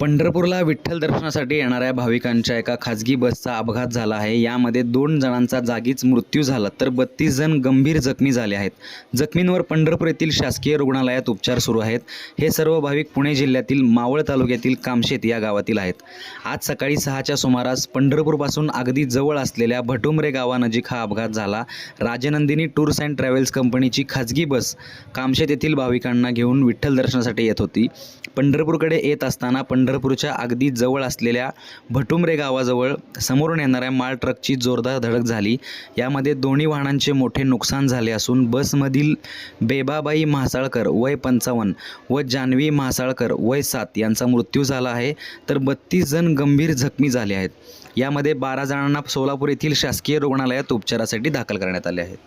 पंढरपूरला विठ्ठल दर्शनासाठी येणाऱ्या भाविकांच्या एका खाजगी बसचा अपघात झाला आहे. यामध्ये दोन जणांचा जागीच मृत्यू झाला तर बत्तीस जण गंभीर जखमी झाले आहेत. जखमींवर पंढरपूर येथील शासकीय रुग्णालयात उपचार सुरू आहेत. हे सर्व भाविक पुणे जिल्ह्यातील मावळ तालुक्यातील कामशेत या गावातील आहेत. आज सकाळी सहाच्या सुमारास पंढरपूरपासून अगदी जवळ असलेल्या भटुमरे गावानजीक हा अपघात झाला. राजनंदिनी टूर्स अँड ट्रॅव्हल्स कंपनीची खाजगी बस कामशेत येथील भाविकांना घेऊन विठ्ठल दर्शनासाठी येत होती. पंढरपूरकडे येत असताना पंढरपूरच्या अगदी जवळ असलेल्या भटुमरे गावाजवळ समोरून येणाऱ्या माल ट्रकची जोरदार धडक झाली. यामध्ये दोन्ही वाहनांचे मोठे नुकसान झाले असून बसमधील बेबाबाई म्हासाळकर वय पंचावन्न व जान्हवी म्हासाळकर वय सात यांचा मृत्यू झाला आहे. तर बत्तीस जण गंभीर जखमी झाले आहेत. यामध्ये बारा जणांना सोलापूर येथील शासकीय रुग्णालयात उपचारासाठी दाखल करण्यात आले आहेत.